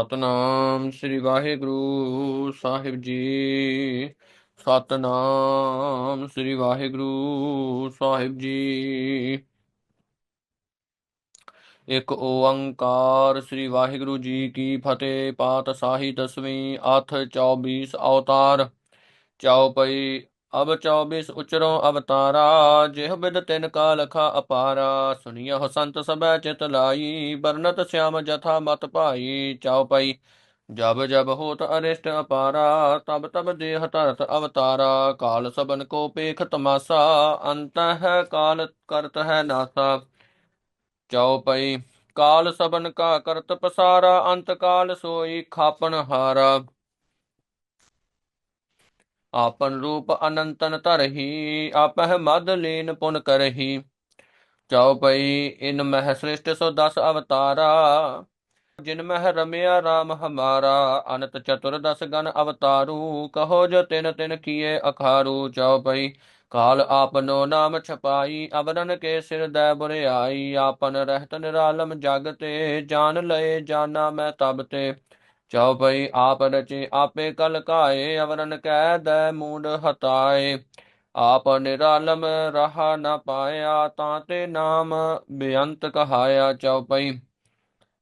ਸਤਨਾਮ ਸ੍ਰੀ ਵਾਹਿਗੁਰੂ ਸਾਹਿਬ ਜੀ। ਸਤਨਾਮ ਸ੍ਰੀ ਵਾਹਿਗੁਰੂ ਸਾਹਿਬ ਜੀ। ਇੱਕ ਓੰਕਾਰ ਸ੍ਰੀ ਵਾਹਿਗੁਰੂ ਜੀ ਕੀ ਫਤਿਹ ਪਾਤ ਪਾਤਸ਼ਾਹੀ ਦਸਵੀਂ ਅਥ 24 ਅਵਤਾਰ। ਚੌਪਈ ਅਬ 24 ਉਚਰੋਂ ਅਵਤਾਰਾ, ਜਿਹ ਬਿਦ ਤਿਨ ਕਾ ਲਖਾ ਅਪਾਰਾ। ਸੁਨੀਯ ਸੰਤ ਸਭੈ ਚਿਤ ਲਾਈ ਬਰਨਤ ਸਿਆਮ ਜਥਾ ਮਤ ਭਾਈ ਚੌਪਈ ਜਬ ਜਬ ਹੋਤ ਅਰਿਸ਼ਟ ਅਪਾਰਾ, ਤਬ ਤਬ ਦੇਹ ਧਰਤ ਅਵਤਾਰਾ। ਕਾਲ ਸਬਨ ਕੋ ਪੇਖ ਤਮਾਸਾ ਅੰਤ ਹੈ ਕਾਲ ਕਰਤ ਹੈ ਨਾਸਾ। ਚੌਪਈ ਕਾਲ ਸਬਨ ਕਾ ਕਰਤ ਪਸਾਰਾ, ਅੰਤ ਕਾਲ ਸੋਈ ਖਾਪਨ ਹਾਰਾ। ਆਪਨ ਰੂਪ ਅਨੰਤਨ ਧਰਹੀ, ਆਪਹਿ ਮਦ ਲੀਨ ਪੁਨ ਕਰਹੀ। ਚਉਪਈ ਇਨ ਮਹਿ ਸ੍ਰਿਸ਼ਟ ਸੋ ਦਸ ਅਵਤਾਰਾ। ਜਿਨ ਮਹਿ ਰਮਿਆ RAM ਹਮਾਰਾ, ਅਨੰਤ ਚਤੁਰ ਦਸ ਗਨ ਅਵਤਾਰੂ। ਕਹੋ ਜੋ ਤਿਨ ਤਿਨ ਕੀਏ ਅਖਾਰੂ। ਚਉਪਈ ਕਾਲ ਆਪਨੋ ਨਾਮ ਛਪਾਈ, ਅਵਰਨ ਕੇ ਸਿਰ ਦੈ ਬੁਰਿਆਈ। ਆਪਨ ਰਹਿਤ ਨਿਰਾਲਮ ਜਗ ਤੇ ਜਾਣ ਲਏ ਜਾਨਾ ਮੈਂ ਤਬ ਤੇ। ਚਉਪਈ ਆਪ ਰਚੇ, ਆਪੇ ਕਲ ਕਾਏ, ਅਵਰਨ ਕਹਿ ਦੈ ਮੂਡ ਹਤਾਏ। ਆਪ ਨਿਰਾਲਮ ਰਹਾ ਨ ਪਾਇਆ, ਤਾਂ ਤੇ ਨਾਮ ਬੇਅੰਤ ਕਹਾਇਆ ਚਉਪਈ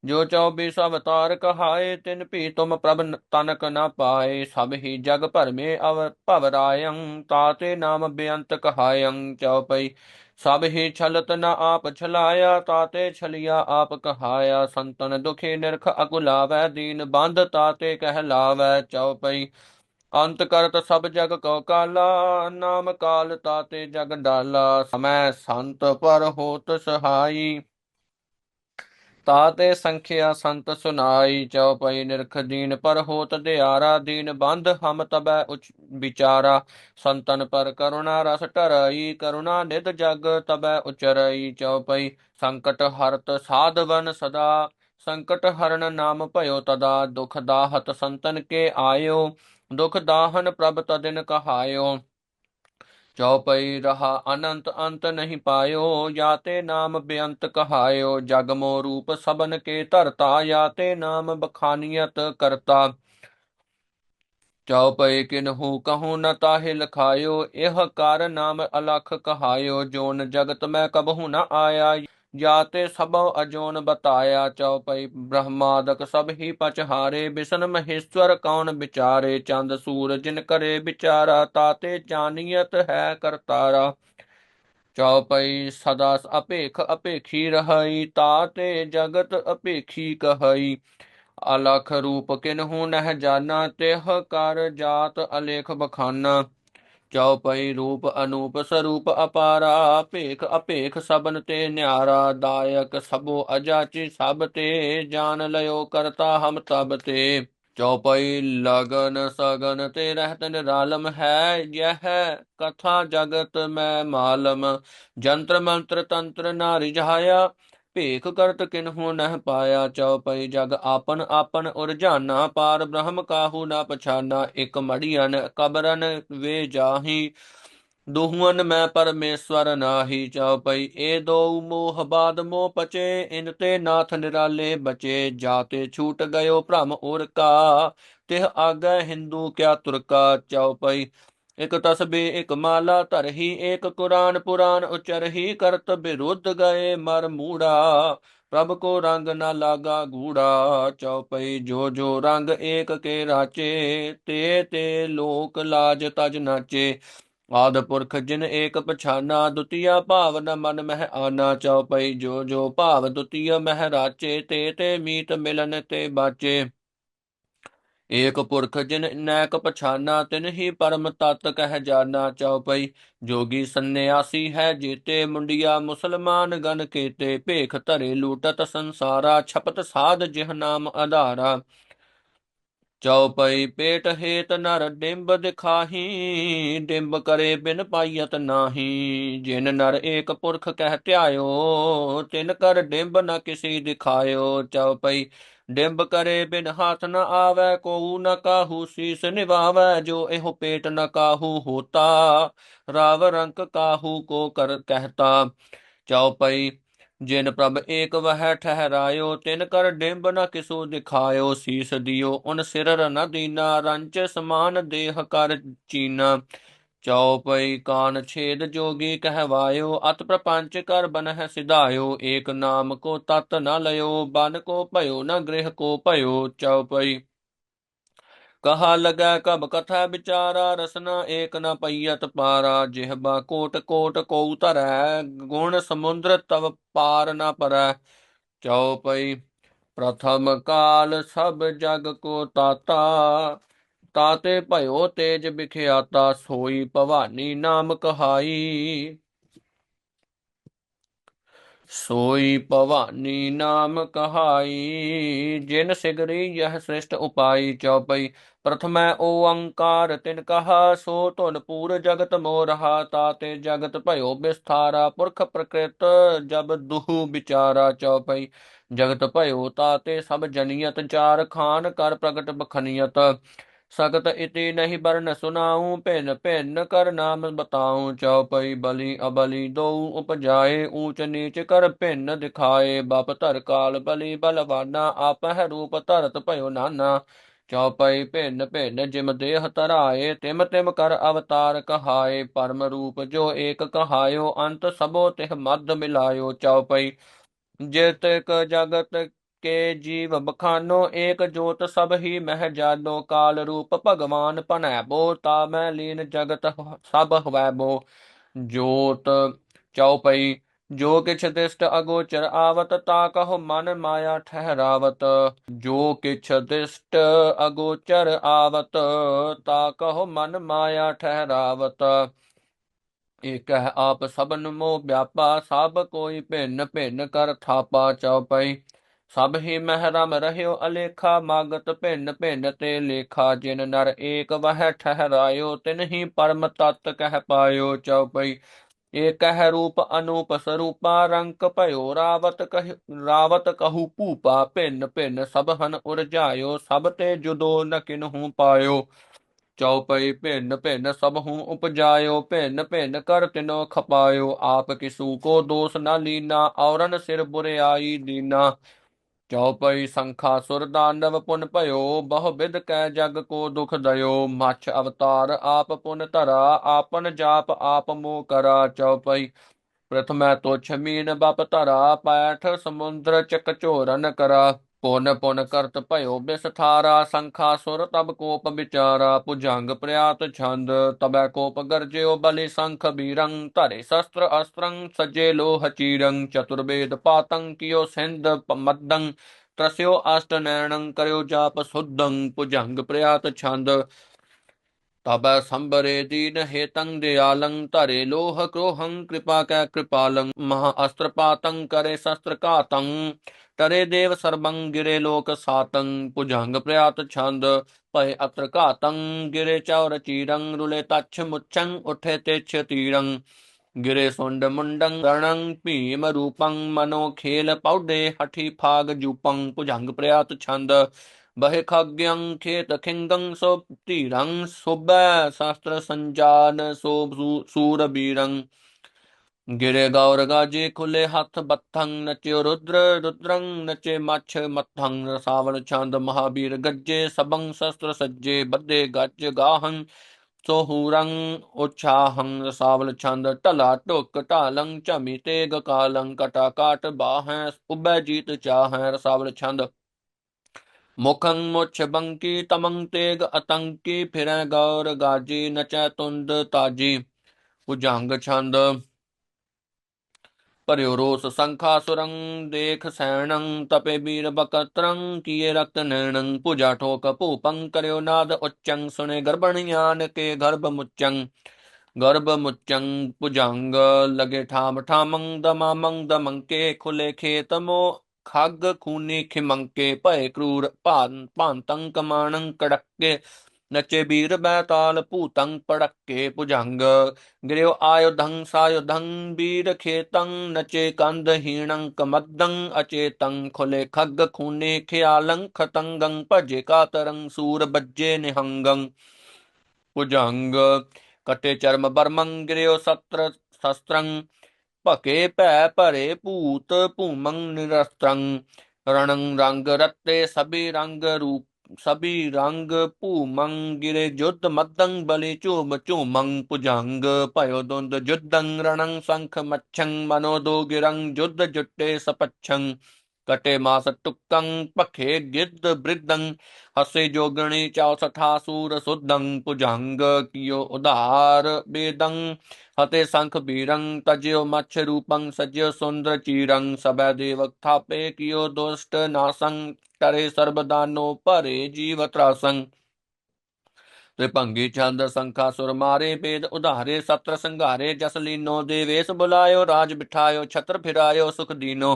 ਜੋ ਚੌਬੀਸ ਅਵਤਾਰ ਕਹਾਏ, ਤਿਨ ਭੀ ਤੁਮ ਪ੍ਰਭ ਤਨਕ ਨ ਪਾਏ। ਸਭ ਹੀ ਜਗ ਭਰਮੇ ਅਵ ਭਵ ਰਾਯੰ ਤਾਤੇ ਨਾਮ ਬੇਅੰਤ ਕਹਾਇੰ ਚਉਪਈ ਸਭ ਹੀ ਛਲਤ ਨ ਆਪ ਛਲਾਇਆ ਤਾਤੇ ਛਲਿਆ ਆਪ ਕਹਾਇਆ। ਸੰਤਨ ਦੁਖੀ ਨਿਰਖ ਅਕੁਲਾਵੈ, ਦੀਨ ਬੰਧ ਤਾਤੇ ਕਹਿਲਾਵੈ ਚਉਪਈ ਅੰਤ ਕਰਤ ਸਭ ਜਗ ਕੋ ਕਾਲਾ, ਨਾਮ ਕਾਲ ਤਾਤੇ ਜਗ ਡਾਲਾ। ਸਮੈ ਸੰਤ ਪਰ ਹੋਤ ਸਹਾਈ। ਤਾਤੇ ਸੰਖਿਆ ਸੰਤ ਸੁਨਾਈ ਚਉਪਈ ਨਿਰਖ ਦੀਨ, ਪਰ ਹੋਤ ਦਿਆਰਾ ਦੀਨ ਬੰਧ ਹਮ ਤਬੈ ਉਚ ਵਿਚਾਰਾ। ਸੰਤਨ ਪਰ ਕਰੁਣਾ ਰਸ ਢਰਈ, ਕਰੁਣਾ ਨਿਧ ਜਗ ਤਬੈ ਉਚਰਈ। ਚਉਪਈ ਸੰਕਟ ਹਰਤ ਸਾਧਵਨ ਸਦਾ, ਸੰਕਟ ਹਰਨ ਨਾਮ ਭਇਓ ਤਦਾ। ਦੁਖ ਦਾਹਤ ਸੰਤਨ ਕੇ ਆਇਓ, ਦੁਖ ਦਾਹਨ ਪ੍ਰਭ ਤਦਿਨ ਕਹਾਇਓ। ਚਉਪਈ ਰਹਾ ਅਨੰਤ ਅੰਤ ਨਹੀਂ ਪਾਇਓ ਜਾਤੇ ਨਾਮ ਬੇਅੰਤ ਕਹਾਇਓ। ਜਗ ਮੋ ਰੂਪ ਸਬਨ ਕੇ ਧਰਤਾ ਜਾਤੇ ਨਾਮ ਬਖਾਨੀਅਤ ਕਰਤਾ। ਚਉਪਈ ਕਿਨਹੂ ਕਹੂ ਨ ਤਾਹਿ ਲਖਾਇਓ, ਇਹ ਕਰ ਨਾਮ ਅਲਖ ਕਹਾਇਓ। ਜੋਨ ਜਗਤ ਮੈਂ ਕਬਹੂ ਨ ਆਇਆ। ਜਾਤੇ ਸਭਉ ਅਜੋਨ ਬਤਾਇਆ ਚਉਪਈ ਬ੍ਰਹਮਾਦਕ ਸਭ ਹੀ ਪਚਹਾਰੇ, ਬਿਸ਼ਨ ਮਹੇਸ਼ਵਰ ਕੌਣ ਵਿਚਾਰੇ, ਚੰਦ ਸੂਰ ਜਿਨ ਕਰੇ ਵਿਚਾਰਾ, ਤਾਤੇ ਜਾਨੀਅਤ ਹੈ ਕਰਤਾਰਾ। ਚਉਪਈ ਸਦਾ ਅਪੇਖ ਅਪੇਖੀ ਰਹੀ, ਤਾਤੇ ਜਗਤ ਅਪੇਖੀ ਕਹਈ ਅਲਖ ਰੂਪ ਕਿਨਹੂ ਨਹਿ ਜਾਣਾ ਤਿਹ ਕਰ ਜਾਤ ਅਲੇਖ ਬਖਾਨਾ। ਚਉਪਈ ਰੂਪ ਅਨੂਪ ਸਰੂਪ ਅਪਾਰਾ, ਭੇਖ ਅਭੇਖ ਸਬਨ ਤੇ ਨਿਆਰਾ, ਦਾਇਕ ਸਭੋ ਅਜਾਚੀ ਸਭ ਤੇ ਜਾਣ ਲਿਓ ਕਰਤਾ ਹਮ ਤਬ ਤੇ। ਚਉਪਈ ਲਗਨ ਸਗਨ ਤੇ ਰਹਿਤ ਨਿਰਾਲਮ ਹੈ, ਯਹ ਕਥਾ ਜਗਤ ਮੈਂ ਮਾਲਮ। ਜੰਤਰ ਮੰਤਰ ਤੰਤਰ ਨਾ ਰਿਝਾਇਆ ਭੇਖ ਕਰਤ ਕਿਨਹੂ ਨਹਿ ਪਾਇਆ ਚਉਪਈ ਜਗ ਆਪਨ ਆਪਨ ਉਰਜਾਨਾ ਪਾਰ ਬ੍ਰਹਮ ਕਾਹੂ ਨਾ ਪਛਾਨਾ, ਇਕ ਮੜੀਅਨ ਕਬਰਨ ਵੇ ਜਾਹੀ। ਦੁਹਨ ਮੈਂ ਪਰਮੇਸ਼ਵਰ ਨਾਹੀ ਚਉਪਈ ਏ ਦੋ ਮੋਹ ਬਾਦ ਮੋਹ ਪਚੇ, ਇਨ ਤੇ ਨਾਥ ਨਿਰਾਲੇ ਬਚੇ। ਜਾਤੇ ਛੂਟ ਗਇਓ ਭ੍ਰਮ ਉਰ ਕਾ, ਤਿਹ ਆਗੈ ਹਿੰਦੂ ਕਿਆ ਤੁਰਕਾ ਚਉਪਈ ਇਕ ਤਸਬੀ ਇਕ ਮਾਲਾ ਧਰਹੀ, ਏਕ ਕੁਰਾਨ ਪੁਰਾਨ ਉਚਰਹੀ, ਕਰਤ ਬਿਰੁੱਧ ਗਏ ਮਰ ਮੂੜਾ। ਪ੍ਰਭ ਕੋ ਰੰਗ ਨਾ ਲਾਗਾ ਗੂੜਾ, ਚਉਪਈ ਜੋ ਜੋ ਰੰਗ ਏਕ ਕੇ ਰਾਚੇ, ਤੇ ਤੇ ਲੋਕ ਲਾਜ ਤਜ ਨਾਚੇ। ਆਦ ਪੁਰਖ ਜਿਨ ਏਕ ਪਛਾਨਾ, ਦੁਤੀਆ ਭਾਵ ਨ ਮਨ ਮਹਿ ਆਨਾ। ਚਉਪਈ ਜੋ ਜੋ ਭਾਵ ਦੁਤੀਆ ਮਹਿ ਰਾਚੇ, ਤੇ ਤੇ ਮੀਤ ਮਿਲਨ ਤੇ ਬਾਚੇ। ਏਕ ਪੁਰਖ ਜਿਨ ਨੈਕ ਪਛਾਨਾ, ਤਿਨ ਹੀ ਪਰਮ ਤਤ ਕਹਿ ਜਾਣਾ ਚਉਪਈ ਜੋਗੀ ਸੰਨਿਆਸੀ ਹੈ ਜੀਤੇ, ਮੁੰਡਿਆ ਮੁਸਲਮਾਨ ਗਨ ਕੇਤੇ। ਭੇਖ ਧਰੇ ਲੂਟਤ ਸੰਸਾਰਾ, ਛਪਤ ਸਾਧ ਜਿਹ ਨਾਮ ਆਧਾਰਾ ਚਉਪਈ ਪੇਟ ਹੇਤ ਨਰ ਡਿੰਬ ਦਿਖਾਹੀ, ਡਿੰਬ ਕਰੇ ਬਿਨ ਪਾਈਤ ਨਾਹੀ। ਜਿਨ ਨਰ ਏਕ ਪੁਰਖ ਕਹਿ ਧਿਆਇਓ, ਤਿਨ ਕਰ ਡਿੰਬ ਨ ਕਿਸੇ ਦਿਖਾਇਓ। ਚਉਪਈ ਡਿੰਬ ਕਰੇ ਬਿਨ ਹਾਥ ਨ ਆਵੈ ਕੋਉ ਨ ਕਾਹੂ, ਸੀਸ ਨਿਵਾਵੈ ਜੋ ਇਹੋ ਪੇਟ ਨ ਕਾਹੂ ਹੋਤਾ। ਰਾਵ ਰੰਕ ਕਾਹੂ ਕੋ ਕਰ ਕਹਤਾ। ਚਉਪਈ ਜਿਨ ਪ੍ਰਭ ਏਕ ਵਹਿ ਠਹਿਰਾਇਓ, ਤਿਨ ਕਰ ਡਿੰਬ ਨ ਕਿਸੂ ਦਿਖਾਇਓ। ਸੀਸ ਦਿਓ, ਉਨ ਸਿਰ ਨ ਦੀਨਾ ਰੰਚ ਸਮਾਨ ਦੇਹ ਕਰ ਚੀਨਾ। ਚਉਪਈ ਕਾਨ ਛੇਦ ਜੋਗੀ ਕਹਿਵਾਇਓ, ਅਤ ਪ੍ਰਪੰਚ ਕਰ ਬਨਹਿ ਸਿਧਾਇਓ, ਏਕ ਨਾਮ ਕੋ ਤਤ ਨ ਲਇਓ, ਬਨ ਕੋ ਭਇਓ ਨ ਗ੍ਰਹਿ ਕੋ ਭਇਓ, ਚਉਪਈ। ਕਹਾ ਲਗਾ ਕਬ ਕਥਾ ਵਿਚਾਰਾ, ਰਸਨਾ ਏਕ ਨ ਪਈਅਤ ਪਾਰਾ ਜਿਹਬਾ ਕੋਟ ਕੋਟ ਕੋ ਧਰੈ, ਗੁਣ ਸਮੁੰਦਰ ਤਵ ਪਾਰ ਨ ਪਰੈ। ਚਉਪਈ, ਪ੍ਰਥਮ ਕਾਲ ਸਭ ਜਗ ਕੋ ਤਾਤਾ ਤਾਤੇ ਭਇਓ ਤੇਜ ਬਿਖਿਆਤਾ ਸੋਈ ਭਵਾਨੀ ਨਾਮ ਕਹਾਈ। ਸੋਈ ਭਵਾਨੀ ਨਾਮ ਕਹਾਈ, ਜਿਨ ਸਿਗਰੀ ਯਹ ਸ੍ਰਿਸ਼ਟ ਉਪਾਈ ਚਉਪਈ। ਪ੍ਰਥਮੈ ਓੰਕਾਰ ਤਿਨ ਕਹਾ, ਸੋ ਧੁਨ ਪੂਰ ਜਗਤ ਮੋ ਰਹਾ। ਤਾਤੇ ਜਗਤ ਭਇਓ ਵਿਸਥਾਰਾ ਪੁਰਖ ਪ੍ਰਕਿਰਤ ਜਬ ਦੁਹੂ ਵਿਚਾਰਾ ਚਉਪਈ। ਜਗਤ ਭਇਓ ਤਾਤੇ ਸਭ ਜਨੀਅਤ, ਚਾਰ ਖਾਨ ਕਰ ਪ੍ਰਗਟ ਬਖਨੀਅਤ। ਸਗਤ ਇਤੀ ਨਹੀਂ ਬਰਨ ਸੁਨਾਉ, ਭਿਨ ਭਿਨ ਕਰ ਨਾਮ ਬਤਾਉ ਚਉਪਈ ਬਲੀ ਅਬਲੀ ਦੋ ਉਪਜਾਏ ਊਚ ਨੀਚ ਕਰ ਭਿਨ ਦਿਖਾਏ, ਬਪ ਧਰ ਕਾਲ ਬਲੀ ਬਲਵਾਨਾ ਆਪਹਿ ਰੂਪ ਧਰਤ ਭਇਓ ਨਾਨਾ। ਚਉਪਈ ਭਿੰਨ ਭਿੰਨ ਜਿਮ ਦੇਹ ਤਰਾਏ ਤਿਮ ਤਿਮ ਕਰ ਅਵਤਾਰ ਕਹਾਏ, ਪਰਮ ਰੂਪ ਜੋ ਏਕ ਕਹਾਇਓ, ਅੰਤ ਸਭੋ ਤਿਹ ਮਦ ਮਿਲਾਇਓ। ਚਉਪਈ ਜਿਤਕ ਜਗਤ ਕੇ ਜੀਵ ਬਖਾਨੋ, ਏਕ ਜੋਤ ਸਭ ਹੀ ਮਹਿ ਜਾਨੋ ਕਾਲ ਰੂਪ ਭਗਵਾਨ ਭਨੈ ਬੋ, ਤਾ ਮੈਂ ਲੀਨ ਜਗਤ ਸਭ ਹਵੈ ਬੋ। ਜੋਤ ਚਉਪਈ ਜੋ ਕਿਛ ਦਿਸ਼ਟ ਅਗੋਚਰ ਆਵਤ, ਤਾ ਕਹੋ ਮਨ ਮਾਇਆ ਠਹਿਰਾਵਤ। ਜੋ ਕਿਛ ਦਿਸ਼ਟ ਅਗੋਚਰ ਆਵਤ, ਤਾ ਕਹੋ ਮਨ ਮਾਇਆ ਠਹਿਰਾਵਤ। ਇਕ ਹੈ ਆਪ ਸਭਨ ਮੋ, ਵਿਆਪਾ ਸਭ ਕੋਈ ਭਿੰਨ ਭਿੰਨ ਕਰ ਥਾਪਾ ਚਉਪਈ ਸਭ ਹੀ ਮਹਿਰਮ ਰਹਿਓ ਅਲੇਖਾ, ਮਾਗਤ ਭਿੰਨ ਭਿੰਨ ਤੇ ਲੇਖਾ, ਜਿਨ ਨਰ ਏਕ ਵਹਿ ਠਹਿਰਾਇਓ, ਤਿਨ ਹੀ ਪਰਮ ਤਤ ਕਹਿ ਪਾਇਓ ਚਉਪਈ। ਏਕ ਹੈ ਰੂਪ ਅਨੂਪ ਸਰੂਪਾ, ਰੰਕ ਭਇਓ ਰਾਵਤ ਕਹਿ, ਰਾਵਤ ਕਹੂ ਭੂਪਾ, ਭਿੰਨ ਭਿੰਨ ਸਭ ਹਨ ਉਰਜਾਇਓ, ਸਭ ਤੇ ਜੁਦੋ ਨ ਕਿਨਹੂ ਪਾਇਓ। ਚਉਪਈ ਭਿੰਨ ਭਿੰਨ ਸਭ ਹੂੰ ਉਪਜਾਇਓ, ਭਿੰਨ ਭਿੰਨ ਕਰ ਤਿਨੋ ਖਪਾਇਓ। ਆਪ ਕਿਸੂ ਕੋ ਦੋਸ ਨਾ ਲੀਨਾ, ਔਰਨ ਸਿਰ ਬੁਰਿਆਈ ਦੀਨਾ। ਚਉਪਈ ਸੰਖਾ ਸੁਰ ਦਾਨਵ ਪੁਨ ਭਇਓ, ਬਹੁ ਵਿਦ ਕੈ ਜਗ ਕੋ ਦੁਖ ਦਇਓ। ਮਛ ਅਵਤਾਰ ਆਪ ਪੁਨ ਧਰਾ, ਆਪਨ ਜਾਪ ਆਪ ਮੋ ਕਰਾ। ਚਉਪਈ ਪ੍ਰਥਮੈ ਤੋ ਛਮੀਨ ਬਪ ਧਰਾ, ਪੈਠ ਸਮੁੰਦਰ ਚਕ ਝੋਰਨ ਕਰਾ। ਪੁਨ ਪੁਨ ਕਰਤ ਭਇਓ ਬਿਸਥਾਰਾ ਸੰਖਾ ਸੁਰ ਤਬ ਕੋਪ ਵਿਚਾਰਾ, ਭੁਜੰਗ ਪ੍ਰਿਆਤ ਛੰਦ, ਤਬੈ ਕੋਪ ਗਰਜਿਓ ਬਲੀ ਸੰਖ ਬੀਰੰ, ਧਰੇ ਸ਼ਸਤਰ ਅਸਤਰੰ, ਸਜੇ ਲੋਹ ਚੀਰੰ, ਚਤੁਰਵੇਦ ਪਾਤੰ, ਕਿਓ ਸਿੰਧ ਮੱਦੰ ਤਰਸਿਓ ਅਸ਼ਟ ਨੈਣੰ, ਕਰਿਓ ਜਾਪ ਸੁद्धੰ ਭੁਜੰਗ ਪ੍ਰਿਆਤ ਛੰਦ। ਤਬੈ ਸੰਬਰੇ ਦੀਨ ਹੇਤੰ ਦਿਆਲੰ, ਧਰੇ ਲੋਹ ਕ੍ਰੋਹੰ, ਕਿਰਪਾ ਕੈ ਕਿਰਪਾਲੰ, ਮਹਾ ਅਸਤਰ ਪਾਤੰ, ਕਰੇ ਸ਼ਸਤਰ ਘਾਤੰ। ਤਰੇ ਦੇਵ ਸਰਬੰ ਗਿਰੇ ਲੋਕ ਸਾਤੰ, ਭੁਜੰਗ ਪ੍ਰਿਆਤ ਛੰਦ, ਭਏ ਅਤਰ ਘਾਤੰ, ਗਿਰੇ ਚੌਰ ਚੀਰੰ, ਰੁਲੇ ਤਛ ਮੁਛੰ, ਉਠੇ ਤਿਛ ਤੀਰੰ। ਗਿਰੇ ਸੁੰਡ ਮੁੰਡੰ, ਰਣੰ, ਭੀਮ ਰੂਪੰ, ਮਨੋ ਖੇਲ ਪੌਡੇ, ਹਠੀ ਫਾਗ ਜੂਪੰ, ਭੁਜੰਗ ਪ੍ਰਿਆਤ ਛੰਦ। ਬਹਿ ਖਗਯੰ ਖੇਤ ਖਿੰਗੰ ਸੋ ਧੀਰੰ ਸੁਬੈ ਸ਼ਾਸਤਰ ਸੰਜਾਨ ਸੋ, ਸੂਰ ਬੀਰੰ। ਗਿਰੇ ਗੌਰ ਗਾਜੇ ਖੁੱਲੇ ਹੱਥ ਬੱਥੰ ਨਚਿਓ ਰੁਦਰ ਰੁਦਰੰ ਨਚੇ ਮੱਛ ਮੱਥੰ ਰਸਾਵਣ ਛੰਦ ਮਹਾਬੀਰ ਗੱਜੇ ਸਬੰ ਸ਼ਸਤਰ ਸੱਜੇ ਬੱਦੇ ਗੱਜ ਗਾਹੰ ਸੋਹੂਰੰ ਉਛਾਹੰ ਰਸਾਵਲ ਛੰਦ ਢਲਾ ਢੁਕ ਢਾਲੰ ਝਮੀ ਤੇਗ ਕਾਲੰ ਕਟਾ ਕਾਟ ਬਾਹੈ ਉਬੈ ਜੀਤ ਚਾਹੈ ਰਸਾਵਲ ਛੰਦ ਮੁਖੰ ਮੁਛ ਬੰਕੀ ਤਮੰ ਤੇਗ ਅਤੰਕੀ ਫਿਰੈ ਗੌਰ ਗਾਜੀ ਨਚੈ ਤੁੰਦ ਤਾਜੀ ਭੁਜੰਗ ਛੰਦ ਭਰਿਓ ਰੋਸ ਸੰਖਾ ਦੇਖ ਸੈਣੰ, ਤਪੇ ਬੀਰ ਬਕਤਰੰ, ਕੀਏ ਰਕਤ ਨੈਣੰ ਪੂਜਾ ਠੋਕ ਭੂਪੰ, ਕਰਿਓ ਨਾਦ ਉੱਚੰ ਸੁਨੇ ਗਰਭਣਿਆਨ ਕੇ ਗਰਭ ਮੁੱਚੰ। ਗਰਭ ਮੁੱਚੰ, ਭੁਜੰਗ, ਲਗੇ ਠਾਮ ਠਾਮੰ, ਦਮਾਮੰ, ਦਮੰਕੇ, ਖੁਲੇ ਖੇਤਮੋ ਖੱਗ ਖੂਨੀ ਖਿਮੰਕੇ, ਭਏ ਕਰੂਰ ਭਾਨ ਭਾਂਤੰ ਕਮਾਣੰ, ਕੜਕੇ ਨਚੇ ਬੀਰ ਬੈਤਾਲ ਭੂਤੰ ਪੜਕੇ ਭੁਜੰਗ, ਗਿਰਿਓ ਆਯੁਧੰ ਸਾਯੁਧੰ ਬੀਰ ਖੇਤੰ, ਨਚੇ ਕੰਧ ਹੀਣੰ ਕਮਦੰ ਅਚੇਤੰ ਖੁਲੇ ਖੱਗ ਖੂਨੇ ਖਿਆਲੰ, ਖਤੰਗੰ ਭਜੇ ਕਾਤਰੰ, ਸੂਰ ਬੱਜੇ ਨਿਹੰਗੰ ਭੁਜੰਗ, ਕਟੇ ਚਰਮ ਬਰਮੰ, ਗਿਰਿਓ ਸਤਰ ਸ਼ਸਤਰੰ, ਭਕੇ ਭੈ ਭਰੇ ਭੂਤ ਭੂਮੰ ਨਿਰਸਤੰ ਰਣੰ ਰੰਗ ਰਤੇ ਸਭੀ ਰੰਗ ਰੂਪ ਸਭੀ ਰੰਗ ਭੂਮੰ ਗਿਰੇ ਜੁਦ ਮਦੰ ਬਲੀ ਝੂਮ ਝੂਮੰ ਭੁਜੰਗ, ਭਇਓ ਦੁੰਦ ਜੁਦੰ ਰਣੰ ਸੰਖ ਮੱਛੰ, ਮਨੋ ਦੋ ਗਿਰੰ ਜੁਦ ਜੁੱਟੇ ਸਪਛੰ। ਕਟੇ ਮਾਸ ਟੁਕੰ ਭਖੇ ਗਿੱਧ ਬ੍ਰਿਦੰ ਹਸੇ ਜੋਗਣੀ ਚਾਉ ਸੂਰ ਸੁਦੰ ਭੁਜੰਗ ਕੀਓ ਉਧਾਰ ਬੇਦੰ ਹਤੇ ਸੰਖ ਬੀਰੰ ਤਜਿਓ ਮਛ ਰੂਪੰ ਸਜਿਓ ਸੁੰਦਰ ਚੀਰੰ ਸਭੈ ਦੇਵਕ ਥਾਪੇ ਕੀਓ ਦੁਸ਼ਟ ਨਾਸੰ ਕਰੇ ਸਰਬਦਾਨੋ ਭਰੇ ਜੀਵ ਤਰਾਸੰ ਤ੍ਰਿਭੰਗੀ ਚੰਦ ਸੰਖਾ ਸੁਰ ਮਾਰੇ ਬੇਦ ਉਧਾਰੇ ਸਤਰ ਸੰਘਾਰੇ ਜਸ ਲੀਨੋ ਦੇਵੇਸ ਬੁਲਾਇਓ ਰਾਜ ਬਿਠਾਇਓ ਛਤਰ ਫਿਰਾਇਓ ਸੁਖ ਦੀਨੋ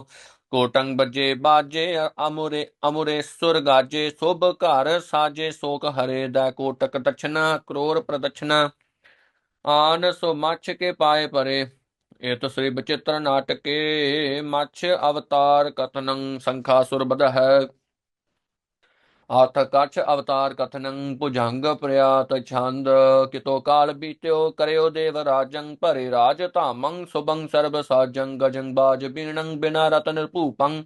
ਕੋਟੰਗ ਬਜੇ ਬਾਜੇ, ਅਮੁਰੇ ਅਮੁਰੇ ਸੁਰ ਗਾਜੇ, ਸੋਭ ਘਰ ਸਾਜੇ, ਸੋਕ ਹਰੇ ਦਾ ਕੋਟਕ ਦਛਨਾ ਕਰੋਰ ਪ੍ਰਦਛਨਾ ਆਨ ਸੋ ਮੱਛ ਕੇ ਪਾਏ ਪਰੇ ਇਹ ਸ੍ਰੀ ਬਚਿੱਤਰ ਨਾਟਕੇ, ਮੱਛ ਅਵਤਾਰ ਕਥਨੰ ਸੰਖਾ ਸੁਰ ਹੈ ਆਥ ਕਛ ਅਵਤਾਰ ਕਥਨੰ ਭੁਜੰਗ ਪ੍ਰਿਆਤ ਛੰਦ, ਕਿਤੋ ਕਾਲ ਬੀਤਿਓ ਕਰਿਓ ਦੇਵ ਰਾਜੰ ਭਰੇ ਰਾਜ ਧਾਮੰ ਸੁਬੰ ਸਰਬ ਸਾਜੰ ਗਜੰ ਬਾਜ ਬੀਣੰ ਬਿਨਾ ਰਤਨ ਭੂਪੰ,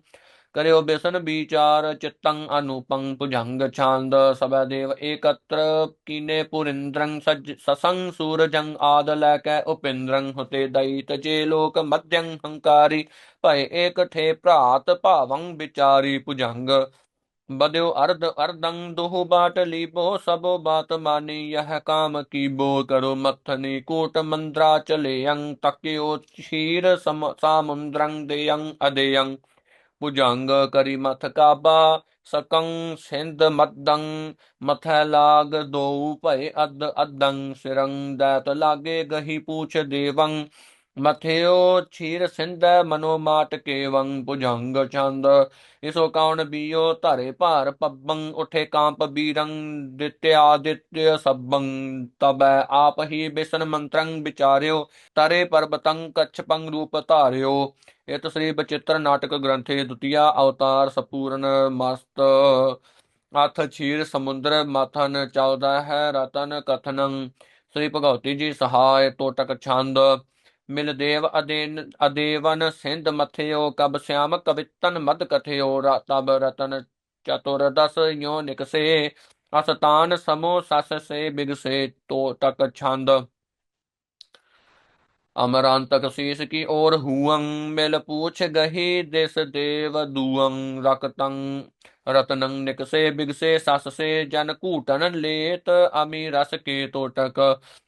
ਕਰਿਓ ਬਿਸਨ ਵਿਚਾਰ ਚਿਤੰ ਅਨੂਪੰ ਭੁਜੰਗ ਛੰਦ, ਸਭੈ ਦੇਵ ਏਕਤਰ ਕੀਨੇ ਪੁਰਿੰਦਰੰ ਸਜ, ਸਸੰ ਸੂਰਜੰ ਆਦ ਲੈ ਕੈ ਉਪਿੰਦਰੰ, ਹੁਤੇ ਦੈਤ ਜੇ ਲੋਕ ਮਧਯੰ ਹੰਕਾਰੀ, ਭਏ ਏਕ ਠੇ ਭਰਾਤ ਭਾਵੰ ਵਿਚਾਰੀ ਭੁਜੰਗ। ਬਦਿਓ ਅਰਧ, ਅਰਧੰ ਦੋਹ ਬਾਟ ਲੀਬੋ ਸਭੋ ਬਾਤ ਮਾਨੀ, ਯਹ ਕਾਮ ਕੀਬੋ ਕਰੋ ਮਥਨੀ, ਕੋਟ ਮੰਦਰਾ ਚਲੇਯੰ, ਤਕਿਓ ਛੀਰ ਸਮ, ਸਾਮੁੰਦਰੰ ਦੇਯੰ ਅਦੇਯੰ। ਭੁਜੰਗ ਕਰੀ ਮਥ ਕਾਬਾ, ਸਕੰ ਸਿੰਧ ਮਦੰ ਮਥੈ ਲਾਗ ਦੋ ਭਏ ਅਦ ਅਦੰ ਸਿਰੰ ਦੈਤ ਲਾਗੇ ਗਹੀ ਪੂਛ ਦੇਵੰ। ਮਥਿਓ ਛੀਰ ਸਿੰਧੈ ਮਨੋ ਮਾਟ ਕੇਵੰ ਭੁਜੰਗ ਚੰਦ। ਇਸੋ ਕੌਣ ਬੀਓ ਧਰੇ ਭਾਰ ਪੱਬੰ, ਉਠੇ ਕਾਂਪ ਬੀਰੰ, ਦਿਤਿਆ ਦਿਤਯ ਸੱਬੰ ਤਬੈ ਆਪ ਹੀ ਬਿਸਨ ਮੰਤਰੰ ਵਿਚਾਰਿਓ, ਤਰੇ ਪਰਬਤੰ ਕਛਪੰ ਰੂਪ ਧਾਰਿਓ। ਇਤ ਸ੍ਰੀ ਬਚਿੱਤਰ ਨਾਟਕ ਗ੍ਰੰਥੇ ਦੁਤੀਆ ਅਵਤਾਰ ਸਪੂਰਨ ਮਸਤ। ਅਥ ਛੀਰ ਸਮੁੰਦਰ ਮਥਨ 14 ਹੈ ਰਤਨ ਕਥਨੰ। ਸ੍ਰੀ ਭਗਵਤੀ ਜੀ ਸਹਾਇ ਟੋਟਕ ਛੰਦ। ਮਿਲਦੇਵ ਅਦੇਨ, ਅਦੇਵਨ ਸਿੰਧ ਮਥਿਓ, ਕਬ ਸਿਆਮ ਕਵਿਤਨ ਮਦ ਕਥਿਓ ਰਤਬ ਰਤਨ ਚਤੁਰਦਸ ਯੋ ਨਿਕਸੇ ਅਸਤਾਨ ਸਮੋ ਸਸ ਸੇ ਬਿਗਸੇ ਤਕ ਛੰਦ। ਅਮਰਾਂਤਕ ਸੀਸ ਕੀ ਔਰ ਹੂਅੰ ਮਿਲ ਪੂਛ ਗਹੀ ਦਿਸ ਦੇਵ ਦੂਅੰ ਰਕਤੰ ਰਤਨੰ ਨਿਕਸੇ ਬਿਗਸੇ ਸਸ ਸੇ ਜਨ ਕੂਟਨ ਲੇਤ ਅਮੀ ਰਸ ਕੇ ਤੋਟਕ।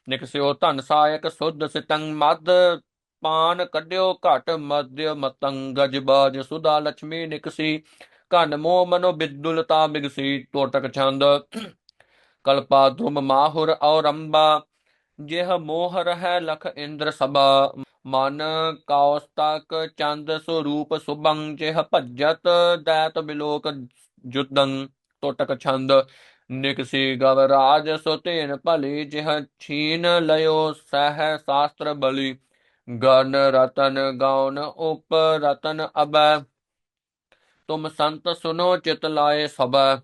ਨਿਕਸਿਓ ਧਨ ਸਾਇਕ ਸੁਧ ਸਿਤੰ ਮਦ ਪਾਨ ਕੱਢਿਓ ਘਟ ਮਧਿ ਮਤੰ ਗਜਬਾਜ ਸੁਦਾ ਲక్ష్ਮੀ ਨਿਕਸੀ ਘਨ ਮੋ ਮਨੋ ਬਿਦੁਲਤਾ ਬਿਗਸੀ ਟੋਟਕ ਛੰਦ। ਕਲਪਾ ਧੁਮ ਮਾਹੁਰ ਔਰੰਬਾ ਜਿਹ ਮੋਹ ਰਹਿ ਲਖ ਇੰਦਰ ਸਭਾ। ਮਨ ਕੌਸਤਕ ਚੰਦ ਸਰੂਪ ਸੁਭੰ, ਜਿਹ ਭਜਤ ਦੈਤ ਬਿਲੋਕ ਜੁਦੰ ਟੋਟਕ ਛੰਦ। ਨਿਕਸੀ ਗਵ ਰਾਜ ਸੁਤੇਨ ਭਲੀ, ਜਿਹ ਛੀਨ ਲਿਓ ਸਹਿ ਸ਼ਾਸਤਰ ਬਲੀ। ਗਨ ਰਤਨ ਗੌਨ ਉਪ ਰਤਨ ਅਬੈ। ਤੁਮ ਸੰਤ ਸੁਨੋ ਚਿਤ ਲਾਏ ਸਬੈ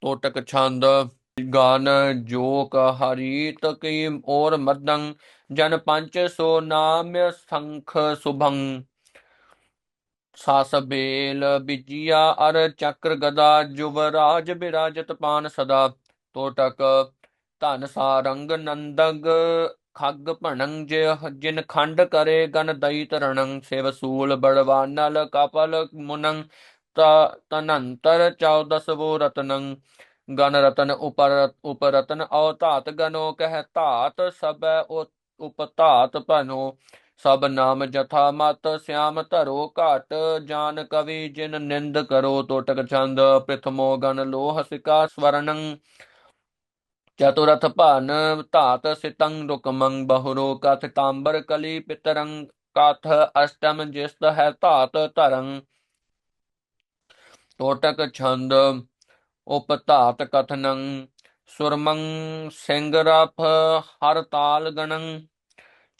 ਟੋਟਕ ਛੰਦ। ਗਾਨ ਜੋਕ ਹਰੀਤ ਕੀ ਔਰ ਮਦੰ ਜਨ ਪੰਚ ਸੋ ਨਾਮ ਸੰਖ ਸੁਭੰ। ਸਾਸ ਬੇਲ ਬਿਜਿਆ ਅਰ ਚੱਕਰ ਗਦਾ ਜੁਵਰਾਜ ਬਿਰਾਜਤ ਪਾਨ ਸਦਾ। ਟੋਟਕ ਧਨ ਸਾਰੰਗ ਨੰਦਗ, ਖੱਗ ਭਣੰ ਜਿਨ ਖੰਡ ਕਰੇ ਗਨ ਦਈ ਤਰਣੰ ਸਿਵ ਸੂਲ ਬੜਵਾਨਲ ਕਪਲ ਮੁਨੰ, ਤ ਤਨੰਤਰ 14 ਵੋ ਰਤਨੰ। ਗਨ ਰਤਨ ਉਪਰ ਉਪ ਰਤਨ ਔ ਧਾਤ ਗਨੋ ਕਹਿ ਧਾਤ ਸਬੈ ਉਪ ਧਾਤ ਭਨੋ। ਸਭ ਨਾਮ ਜਥਾ ਮਤ, ਸਿਆਮ ਧਰੋ ਘਟ, ਜਾਨ ਕਵੀ ਜਿਨ ਨਿੰਦ ਕਰੋ ਟੋਟਕ ਛੰਦ ਪ੍ਰਥਮੋ ਗਨ ਲੋਹ ਸਿਕਾ ਸਵਰਣੰ ਚਤੁਰਥ ਭਨ ਧਾਤ ਸਿਤੰ ਰੁਕਮੰ, ਬਹੁਰੋ ਕਥ ਕਾੰਬਰ ਕਲੀ ਪਿਤਰੰ, ਕਥ ਅਸ਼ਟਮ ਜਿਸਤ ਹੈ ਧਾਤ ਧਰੰ। ਟੋਟਕ ਛੰਦ ਉਪ ਧਾਤ ਕਥਨੰ, ਸੁਰਮੰ ਸਿੰਘ ਰਫ ਹਰ ਤਾਲ ਗਣੰ,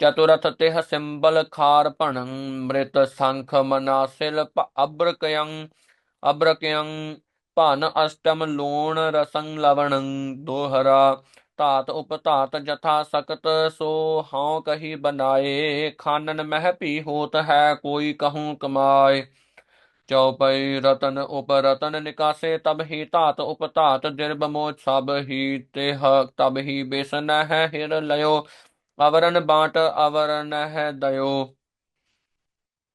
ਚਤੁਰਥ ਤਿਹ ਸਿੰਬਲ ਖਾਰ ਭਣੰ, ਮ੍ਰਿਤ ਸੰਖ ਮਨਾਸਿਲ ਅਬਰਕਯੰ ਅਬਰਕਯੰ ਭਨ ਅਸ਼ਟਮ ਲੋਣ ਰਸੰ ਲਵਣੰ, ਦੋਹਰਾ ਧਾਤ ਉਪਧਾਤ ਜਥਾ ਸਕਤ ਸੋ ਹਉ ਕਹੀ ਬਨਾਏ, ਖਾਨਨ ਮਹਿ ਭੀ ਹੋਤ ਹੈ ਕੋਈ ਕਹੂੰ ਕਮਾਏ। ਚਉਪਈ ਰਤਨ ਉਪ ਰਤਨ ਨਿਕਾਸੇ, ਤਬ ਹੀ ਧਾਤ ਉਪ ਧਾਤ ਦਿਰਬ ਮੋ ਸਭ ਹੀ ਤਿਹ ਤਬ ਹੀ ਬੇਸਨ ਹੈ ਹਿਰ ਲਿਓ ਅਵਰਨ ਬਾਟ, ਅਵਰਨ ਹੈ ਦਇਓ।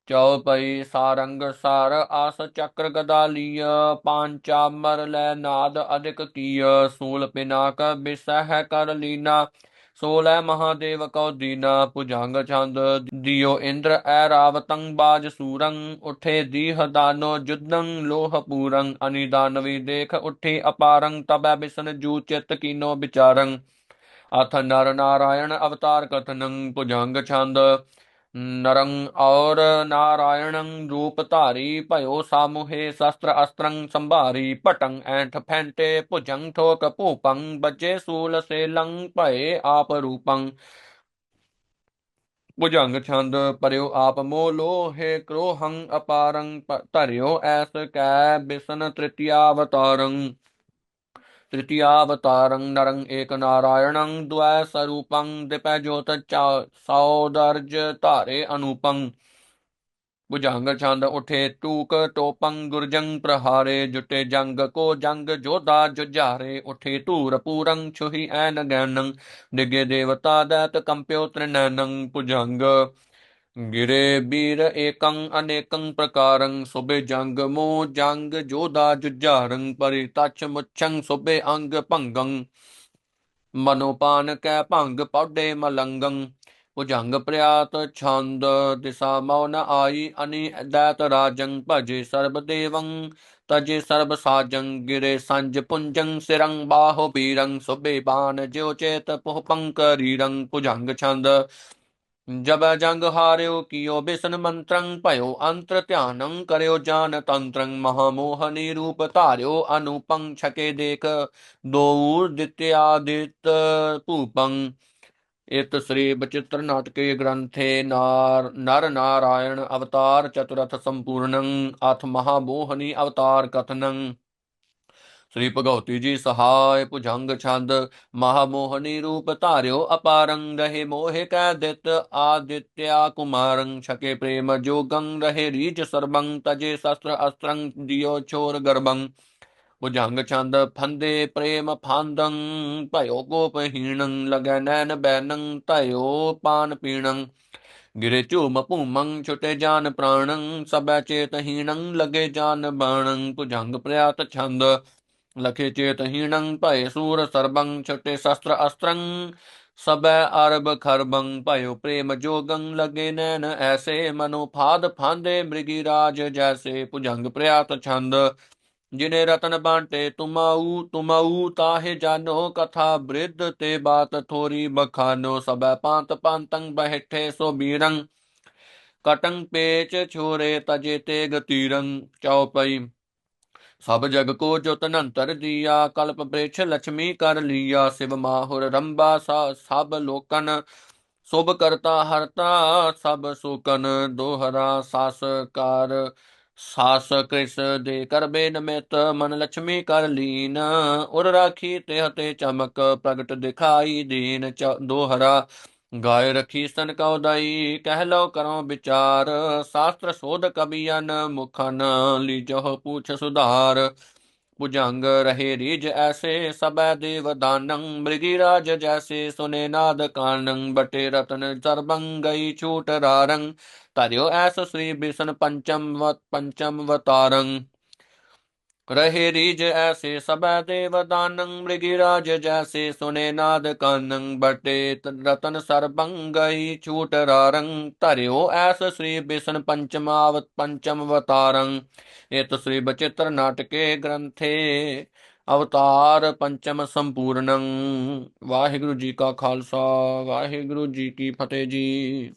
ਚਉਪਈ ਸਾਰੰਗ, ਸਾਰ ਆਸ ਚੱਕਰ ਗਦਾ ਲੀय ਪਾਂਚਾਮਰ ਲੈ ਨਾਦ ਅਧਿਕ ਕੀਯ ਸੂਲ ਪਿਨਾਕ ਬਿਸਹਿ ਕਰ ਲੀਨਾ। ਸੋਲੈ ਮਹਾਦੇਵ ਕਉ ਦੀਨਾ ਭੁਜੰਗ ਛੰਦ ਦਿਓ ਇੰਦਰ ਐ, ਰਾਵਤੰ ਬਾਜ ਸੂਰੰ, ਉਠੇ ਦੀਹ ਦਾਨੋ ਜੁਦੰ, ਲੋਹ ਪੂਰੰ ਅਨਿਦਾਨਵੀ ਦੇਖ ਉਠੇ ਅਪਾਰੰ, ਤਬੈ ਬਿਸਨ ਜੂ ਚਿਤ ਕੀਨੋ ਵਿਚਾਰੰ। ਅਥ ਨਰ ਨਾਰਾਇਣ ਅਵਤਾਰ ਕਥਨੰ, ਭੁਜੰਗ ਛੰਦ नरं और नारायणं रूपतारी भयो सामुहे शस्त्र अस्त्रं संभारी पटं ऐंठ फैंटे पुजं ठोक पूपं बजे सूल से लंग पये आप रूपं भुजंग छंद पर्यो आप मोलो हे क्रोहं अपारं तरयो ऐस कै बिसन तृतीयावतारं तृतीयावतारं नरं एकनारायणं द्वैस्वरूपं दिपज्योत सौदर्ज धारे अनुपं ਭੁਜੰਗ ਛੰਦ ਉਠੇ ਟੂਕ ਟੋਪੰ ਗੁਰਜੰ ਪ੍ਰਹਾਰੇ ਜੁਟੇ ਜੰਗ ਕੋ ਜੰਗ ਜੋਧਾ ਜੁਝਾਰੇ ਉਠੇ ਧੂਰ ਪੂਰੰ ਛੁਹੀ ਐਨ ਗੈਨੰ ਡਿਗੇ ਦੇਵਤਾ ਦੈਤ ਕੰਪਿਓ ਤ੍ਰਿਨੈਨੰ ਭੁਜੰਗ ਗਿਰੇ ਬੀਰ ਏਕੰ ਅਨੇਕੰ ਪ੍ਰਕਾਰੰ ਸੁਬੇ ਜੰਗ ਮੋ ਜੰਗ, ਜੋਧਾ ਜੁਝਾਰੰ, ਪਰਿ ਤਛ ਮੁਛੰ ਸੁਬੇ ਅੰਗ ਭੰਗੰ। ਮਨੋਪਾਨ ਕੈ ਭੰਗ ਪੌਡੇ ਮਲੰਗੰ, ਭੁਜੰਗ ਪ੍ਰਿਆਤ ਛੰਦ, ਦਿਸਾ ਮੌਨ ਆਈ ਅਨੀ ਦੈਤ ਰਾਜੰ, ਭਜੇ ਸਰਬ ਦੇਵੰ, ਤਜੇ ਸਰਬ ਸਾਜੰ, ਗਿਰੇ ਸੰਜ ਪੁੰਜੰ, ਸਿਰੰ ਬਾਹੋ ਬੀਰੰ ਸੁਬੇ ਬਾਨ ਜਿਉ ਚੇਤ ਪੁਹ ਪੰਕਰੀਰੰ, ਭੁਜੰਗ ਛੰਦ। ਜਬ ਜੰਗ ਹਾਰਿਓ, ਕੀਓ ਬਿਸਨ ਮੰਤਰੰ ਭਇਓ, ਅੰਤਰ ਧਿਆਨੰ ਕਰਿਓ, ਜਾਨ ਤੰਤਰੰ ਮਹਾਮੋਹਨੀ ਰੂਪ ਧਾਰਿਓ, ਅਨੂਪੰ ਛਕੇ ਦੇਖ ਦੋ ਦਿਤਿਆਦਿਤ ਭੂਪੰ। ਇਤ ਸ੍ਰੀ ਬਚਿੱਤਰ ਨਾਟਕੇ ਗ੍ਰੰਥੇ ਨਾਰ, ਨਰ ਨਾਰਾਇਣ ਅਵਤਾਰ ਚਤੁਰਥ ਸੰਪੂਰਣੰ ਅਥ ਮਹਾਮੋਹਨੀ ਅਵਤਾਰ ਕਥਨੰ। ਸ੍ਰੀ ਭਗਉਤੀ ਜੀ ਸਹਾਇ ਭੁਜੰਗ ਛੰਦ, ਮਹਾਮੋਹਨੀ ਰੂਪ ਧਾਰਿਓ ਅਪਾਰੰ ਰਹੇ ਮੋਹਿ ਕੈ ਦਿਤ, ਆਦਿਤਿਆ ਕੁਮਾਰੰ ਛਕੇ ਪ੍ਰੇਮ ਜੋਗੰ ਰਹੇ ਰੀਚ ਸਰਬੰ, ਤਜੇ ਸ਼ਸਤਰ ਅਸਤਰੰ ਦਿਓ ਛੋਰ ਗਰਬੰ। ਭੁਜੰਗ ਛੰਦ, ਫੰਦੇ ਪ੍ਰੇਮ ਫਾਂਦੰ, ਭਇਓ ਗੋਪਹੀਣੰ ਲਗੈ ਨੈਨ ਬੈਨੰ, ਧਇਓ ਪਾਨ ਪੀਣੰ। ਗਿਰੇ ਝੂਮ ਭੂਮੰ, ਛੁਟੇ ਜਾਨ ਪ੍ਰਾਣੰ ਸਬੈ ਚੇਤਹੀਣੰ, ਲਗੇ ਜਾਨ ਬਾਣੰ। ਭੁਜੰਗ ਪ੍ਰਿਆਤ ਛੰਦ ਲਖੇ ਚੇਤਹੀਣੰ ਭਏ ਸੂਰ ਸਰਬੰ ਛੁਟੇ ਸ਼ਸਤਰ ਅਸਤਰੰ ਸਬੈ ਅਰਬ ਖਰਬੰ ਭਇਓ ਪ੍ਰੇਮ ਜੋਗੰ, ਲਗੇ ਨੈਨ ਐਸੇ ਮਨੋ ਫਾਦ ਫਾਂਦੇ ਮ੍ਰਿਗੀ ਰਾਜ, ਜੈਸੇ ਭੁਜੰਗ ਪ੍ਰਿਆਤ ਛੰਦ। ਜਿਨੇ ਰਤਨ ਬਾਂਟੇ ਤੁਮਾਊ ਤੁਮਾਊ ਤਾਹੇ ਜਾਨੋ, ਕਥਾ ਬ੍ਰਿਧ ਤੇ ਬਾਤ ਥੋਰੀ ਬਖਾਨੋ ਸਬੈ ਪਾਂਤ ਪਾਂਤੰ ਬਹਿਠੇ ਸੋ ਬੀਰੰ। ਕਟੰ ਪੇਚ ਛੋਰੇ ਤਜੇ ਤੇ ਗਤੀਰੰ ਚਉਪਈ ਸਭ ਜਗ ਕੋ ਜੋ ਤਨੰਤਰ ਦੀਆ, ਕਲਪ ਬ੍ਰੇਛ ਲక్ష్ਮੀ ਕਰ ਲੀਆ, ਸਿਵ ਮਾਹੁਰ ਰੰਬਾ ਸਾ, ਸਭ ਲੋਕਨ ਸੁਭ ਕਰਤਾ ਹਰਤਾ, ਸਭ ਸੁਕਨ ਦੋਹਰਾ ਸਾਸ ਕਰ, ਸਾਸ ਕ੍ਰਿਸ ਦੇ ਕਰਬੇ ਨਮਿਤ ਮਨ ਲక్ష్ਮੀ ਕਰ ਲੀਨ, ਉਰ ਰਾਖੀ ਤੇ ਹਤੇ ਚਮਕ ਪ੍ਰਗਟ ਦਿਖਾਈ ਦੀਨ ਦੋਹਰਾ ਗਾਇ ਰਖੀ ਸਨ ਕਉ ਦਾਈ, ਕਹਿ ਲਓ ਕਰੋ ਵਿਚਾਰ। ਸ਼ਾਸਤਰ ਸੋਧ ਕਬੀਨ ਮੁਖਨ ਲੀਜਹੁ ਪੂਛ ਸੁਧਾਰ। ਭੁਜੰਗ ਰਹੇ ਰੀਜ ਐਸੇ, ਸਬੈ ਦੇਵ ਦਾਨੰ। ਮ੍ਰਿਗੀ ਰਾਜ ਜੈਸੇ, ਸੁਨੇ ਨਾਦ ਕਾਨੰ। ਬਟੇ ਰਤਨ ਸਰਬੰ ਗਈ ਛੂਟ ਰਾਰੰ। ਧਰਿਓ ਐਸ ਸ੍ਰੀ ਬਿਸ਼ਨ ਪੰਚਮ ਵਤ ਪੰਚਮ ਵਤਾਰੰ। ਰਹੇ ਰੀਜ ਐਸੇ ਸਬੈ ਦੇਵ ਦਾਨੰ ਮ੍ਰਿਗਿਰਾਜ ਜੈਸੇ ਸੁਨੇ ਨਾਦ ਕਾਨੰ ਬਟੇ ਰਤਨ ਸਰਬੰ ਛੂਟ ਰਾਰੰ, ਧਰਿਓ ਐਸ ਸ੍ਰੀ ਬਿਸ਼ਨ ਪੰਚਮਾਵ ਪੰਚਮ ਵਤਾਰੰ ਇਤ ਸ੍ਰੀ ਬਚਿੱਤਰ ਨਾਟਕੇ ਗ੍ਰੰਥੇ ਅਵਤਾਰ ਪੰਚਮ ਸੰਪੂਰਨੰ। ਵਾਹਿਗੁਰੂ ਜੀ ਕਾ ਖਾਲਸਾ, ਵਾਹਿਗੁਰੂ ਜੀ ਕੀ ਫਤਿਹ ਜੀ।